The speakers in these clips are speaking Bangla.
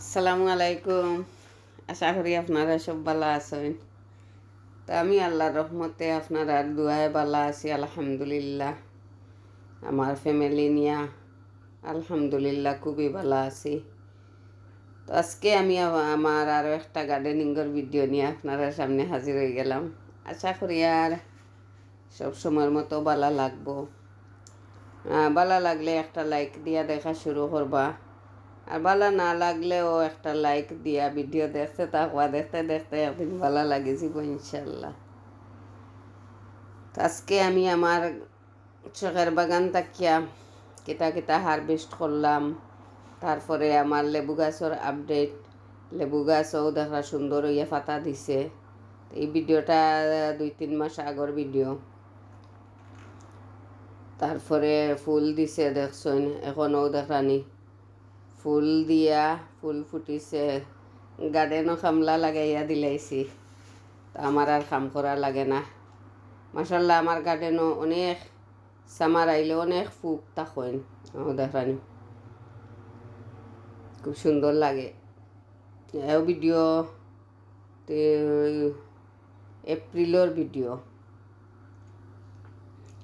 আসসালামু আলাইকুম। আশা করি আপনারা সব ভালো আছেন। তো আমি আল্লাহর রহমতে আপনারা দুয়ায় ভালো আছি, আলহামদুলিল্লাহ। আমার ফ্যামিলি নিয়া আলহামদুলিল্লাহ খুবই ভালো আছি। তো আজকে আমি আমার আরও একটা গার্ডেনিংয়ের ভিডিও নিয়ে আপনারা সামনে হাজির হয়ে গেলাম। আশা করি আর সব সময়ের মতো ভালো লাগবো। ভালো লাগলে একটা লাইক দিয়া দেখা শুরু করবা। আর ভালো না লাগলেও একটা লাইক দিয়া ভিডিও দেখতে থাকবা দেখতে দেখতে একদিন ভালো লাগে যাব ইনশাল্লাহ। আজকে আমি আমার চোখের বাগান তাকিয়া কিতা কিতা হারভেস্ট করলাম, তারপরে আমার লেবু গাছের আপডেট লেবু গাছও দেখা সুন্দর হইয়া পাতা দিছে। এই ভিডিওটা দুই তিন মাস আগর ভিডিও তারপরে ফুল দিছে, দেখছেন, এখনও দেখানি ফুল দিয়া ফুল ফুটিছে। গার্ডেনও খামলা লাগাইয়া দিলাইছি। তা আমার আর কাম করা লাগে না। মাসাল্লাহ আমার গার্ডেনও অনেক সামার আইলে অনেক ফুক ও দেখানি। খুব সুন্দর লাগে। এও ভিডিও এপ্রিলের ভিডিও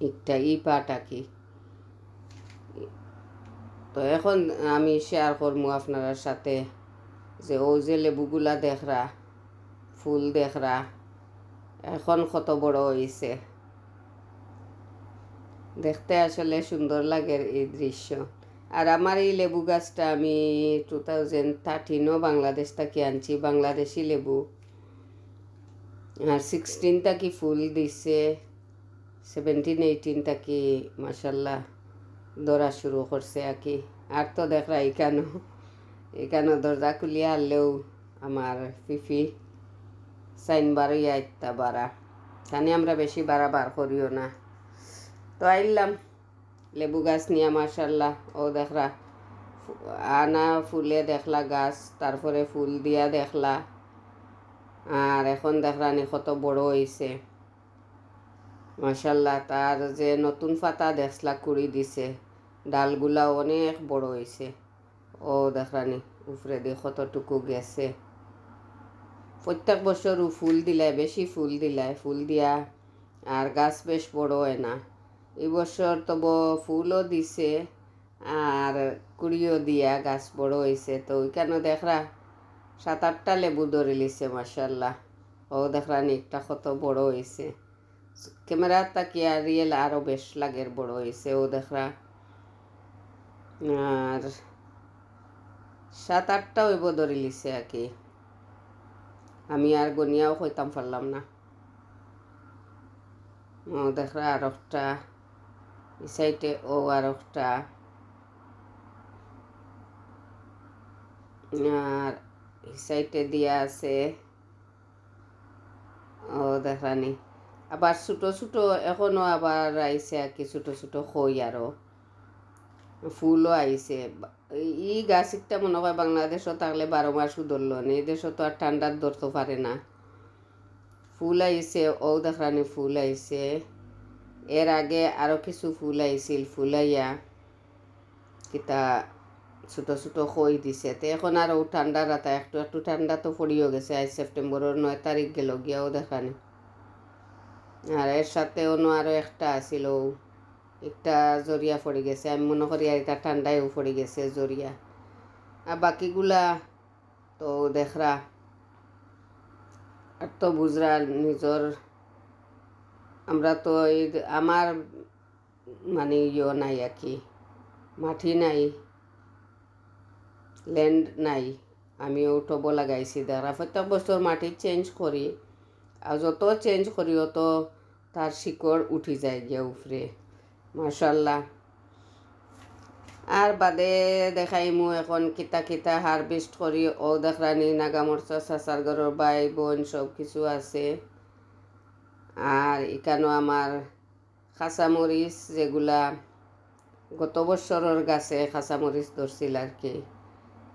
একটা ই পাটা কি তো এখন আমি শেয়ার করব আপনার সাথে যে ও যে লেবুগুলা দেখরা, ফুল দেখরা, এখন কত বড় হয়েছে দেখতে আসলে সুন্দর লাগে এই দৃশ্য। আর আমার এই লেবু গাছটা আমি টু থাউজেন্ড থার্টিনও বাংলাদেশ থেকে আনছি, বাংলাদেশি লেবু। আর সিক্সটিন কি ফুল দিছে সেভেন্টিন এইটিন কি মাসাল্লাহ ধরা শুরু করছে আর কি আর তো দেখরা এখানো এখানো দরজা খুলিয়া আনলেও আমার ফিফি সাইন বারোই আইতা বাড়া খানি আমরা বেশি বাড়া বার করিও না। তো আইলাম, লেবু গাছ নিয়ে মার্শাল্লাহ ও দেখরা আনা ফুলে দেখলা গাছ তারপরে ফুল দিয়া দেখলা। আর এখন দেখরানি কত বড় হয়েছে মাশাল্লাহ, তার যে নতুন পাতা দেখলা কুড়ি দিছে ডালগুলা অনেক বড় হয়েছে ও দেখরানি উপরে দিয়ে কতটুকু গেছে। প্রত্যেক বছর ফুল দিলায় বেশি ফুল দিলায় ফুল দিয়া আর গাছ বেশ বড় হয় না। এই বছর তব ফুলও দিছে আর কুড়িও দিয়া গাছ বড় হয়েছে তো ওইখানে দেখরা সাত আটটা লেবু ধরে লিছে মাসাল্লাহ ও দেখরানি একটা কত বড় হয়েছে ক্যামেরা তাকিয়া রিয়েল আরও বেশ লাগের বড় হয়েছে ও দেখরা আর সাত আটটা ওইব ধরে লিছে আর কি আমি আর গনিয়াও হইতাম পারলাম না ও দেখরা আর একটা এই সাইডে ও আর একটা আর এই সাইডে দিয়া আছে ও দেখানি আবার ছোটো ছোটো এখনও আবার আইছে আর কি, ছোটো ছোটো খই আরও ফুলও আইছে। ই গাছ একটা মনে হয় বাংলাদেশও থাকলে বারো মাস ধরলো না, এই দেশও তো আর ঠান্ডার ধরতে পারে না। ফুল আইছে ও দেখানি ফুল আইছে। এর আগে আরও কিছু ফুল আইছিল ফুল আইয়া কিতা ছোটো ছোটো খই দিছে। তো এখন আরও ঠান্ডা রাতা একটু একটু ঠান্ডা তো পড়িও গেছে। আজ সেপ্টেম্বরের নয় তারিখ গেল গিয়াও দেখানি আর এর সাথে অন্য আরও একটা আছিল। একটা জরিয়া পড়ে গেছে। আমি মনে করি আর এটা ঠান্ডায়ও পড়ে গেছে জরিয়া। আর বাকিগুলা তো দেখরা। আর তো বুঝরা নিজর। আমরা তো এই আমার মানে ইয়ে নাই আর কি। মাটি নাই। ল্যান্ড নাই। আমিও টব লাগাইছি। দেখা প্রত্যেক বছর মাটি চেঞ্জ করি। আর যত চেঞ্জ করি, অত তার শিকড় উঠি যায় গিয়া উপরে। মার্শাল্লাহ আর বাদে দেখাই মু এখন কিতা কিতা হারভেস্ট করি। ও দেখরানি নাগামরচা চাচার ঘরের বাই বোন সব কিছু আছে। আর এখানেও আমার কাঁচামরিচ যেগুলা গত বছরের গাছে কাঁচামরিচ ধরছিল আর কি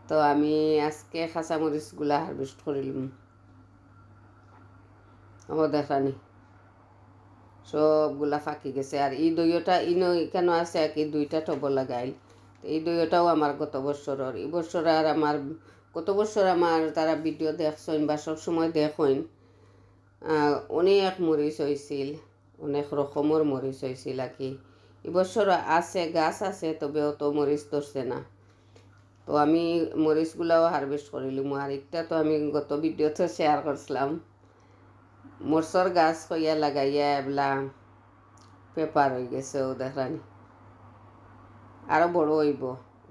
তো আমি আজকে কাঁচামরিচগুলা হারভেস্ট করিলাম ও দেখানি সবগুলা ফাঁকি গেছে। আর এই দইটা ইনো কেন আছে? কি দুইটা টব লাগাইল। এই দইটাও আমার গত বছরের। এই বছর আর আমার কত বছর আমার তারা ভিডিও দেখছেন বা সব সময় দেখেন অনেক মরিচ হয়েছিল অনেক রকমের মরিচ হয়েছিল আর কি। এবছর আছে, গাছ আছে তবে অত মরিচ ধরছে না। তো আমি মরিচগুলাও হারভেস্ট করিলাম আর একটা তো আমি গত ভিডিওতে শেয়ার করছিলাম। মরসর গাছ কইয়া লাগাইয়া এবলা পেপার হয়ে গেছে ও দেখানি আরও বড় হইব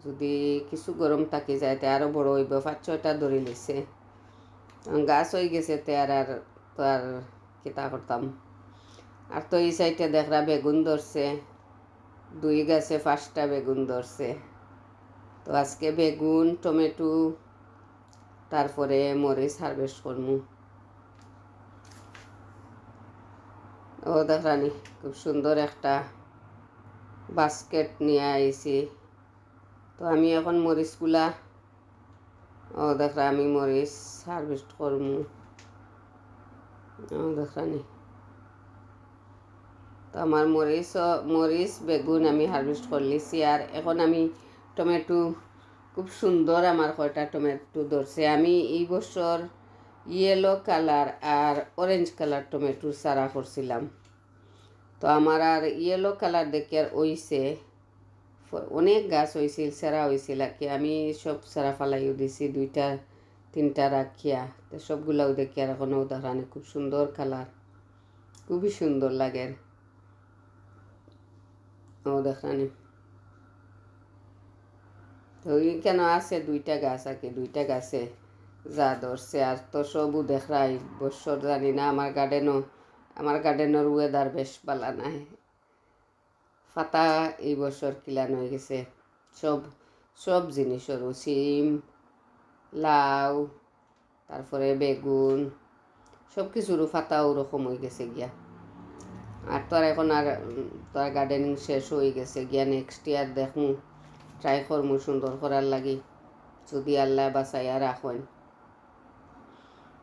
যদি কিছু গরম থাকি যায় তে আরও বড় হইব পাঁচ ছয়টা ধরে লিছে গাছ হয়ে গেছে তে আর আর তো আর কিতা করতাম আর তো এই সাইডে দেখরা বেগুন ধরছে দুই গাছে পাঁচটা বেগুন ধরছে তো আজকে বেগুন টমেটো তারপরে মরিচ হারভেস্ট করমু ও দেখরানি খুব সুন্দর একটা বাস্কেট নিয়ে আইছি। তো আমি এখন মরিচগুলা, ও দেখরা আমি মরিচ হারভেস্ট করমু। ও দেখরানি তো আমার মরিচ মরিচ, বেগুন আমি হারভেস্ট করলিছি আর এখন আমি টমেটো, খুব সুন্দর আমার কয়টা টমেটো ধরছে আমি এই বছর ইয়েলো কালার আর অরেঞ্জ কালার টমেটো সারা করছিলাম। তো আমার আর ইয়েলো কালার দেখে আর ওইছে অনেক গাছ হয়েছিল সেরা হয়েছিল কি। আমি সব সেরা ফালাইও দিছি, দুইটা, তিনটা রাখিয়া। তো সবগুলাও দেখি আর এখনও উদাহরণে খুব সুন্দর কালার খুবই সুন্দর লাগে ও দেখানি তো কেন আছে দুইটা গাছ আর কি, দুইটা গাছে। যা ধরছে আর তো সবও দেখরাই বছর জানি না আমার গার্ডেনও আমার গার্ডেনের ওয়েদার বেশ বালা নাই। ফাতা এই বছর কিলান হয়ে গেছে। সব সব জিনিসেরও সিম লাউ তারপরে বেগুন সব কিছুরও ফাতা ওরকম হয়ে গেছে গিয়া। আর তোর এখন আর তোর গার্ডেনিং শেষ হয়ে গেছে গিয়া নেক্সট ইয়ার দেখমু ট্রাই করমু সুন্দর করার লাগি। যদি আল্লাহ বাসাইয়া রাখেন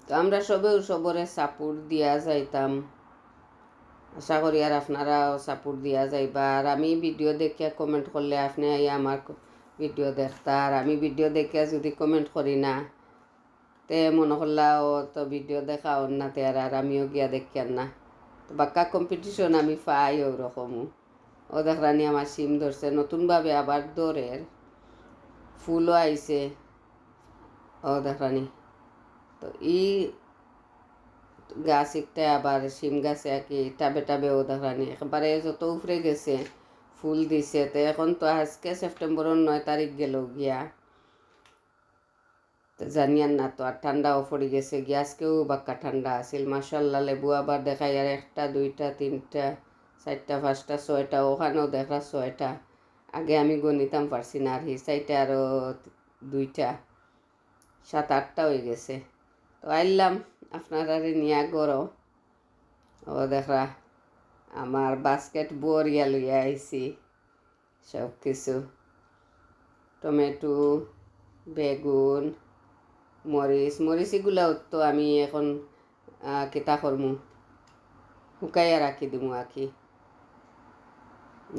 তো আমরা সবেও সবরে সাপোর্ট দিয়া যাইতাম। আশা করি আর আপনারাও সাপোর্ট দিয়া যাইবা। আর আমি ভিডিও দেখিয়া কমেন্ট করলে আপনি আমার ভিডিও দেখতা। আর আমি ভিডিও দেখিয়া যদি কমেন্ট করি না, তে মনে করলাও তো ভিডিও দেখা না তে আর আমিও গিয়া দেখিয়ার না। বাক্কা কম্পিটিশন আমি পাই ওরকমও ও দেখরানি আমার সিম ধরছে, নতুনভাবে আবার দৌড়ের। ফুলও আইছে। ও দেখরানি তো ই গাছ একটা আবার শিম গাছে আর কি টাবে টাবে ও দেখানি একবারে যত উপরে গেছে, ফুল দিছে, তো এখন তো আজকে সেপ্টেম্বরের নয় তারিখ গেল গিয়া। জানিয়ান না তো, আর ঠান্ডাও পড়ে গেছে গিয়া আজকেও বাক্কা ঠান্ডা আছিল। মাসাল্লাহ লেবু আবার দেখাই, আর একটা, দুইটা, তিনটা, চারটা, পাঁচটা, ছয়টা, ওখানেও দেখা ছয়টা। আগে আমি গণিতাম পারছি না, আর হি সাইডে আরও দুইটা, সাত, আটটা হয়ে গেছে। তো আইলাম আপনারা নিয়া গরো। ও দেখা আমার বাস্কেট বরিয়া লইয়া আইছি। সব কিছু। টমেটো, বেগুন, মরিচ মরিচ এগুলাও তো আমি এখন কিতা করমু। শুকাইয়া রাখি দিমু আঁকি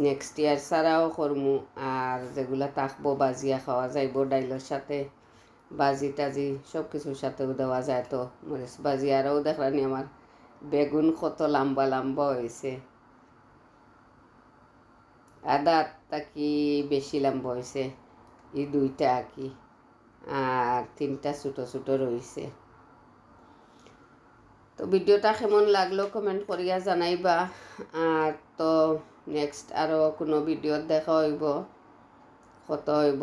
নেক্সট ইয়ার ছাড়াও করমু, আর যেগুলা থাকব, বাজিয়া খাওয়া যাইব ডাইলের সাথে। বাজি টাজি সব কিছুর সাথেও দেওয়া যায় তো। মরিচ বাজি আরও দেখলানি আমার। বেগুন কত লম্বা লম্বা হয়েছে। আদা কি বেশি লম্বা হয়েছে? এই দুইটা কি? আর তিনটা ছোটো ছোটো রয়েছে। তো ভিডিওটা কেমন লাগল কমেন্ট করিয়া জানাইবা। আর তো নেক্সট আরও কোনো ভিডিওত দেখা হইব কত হইব।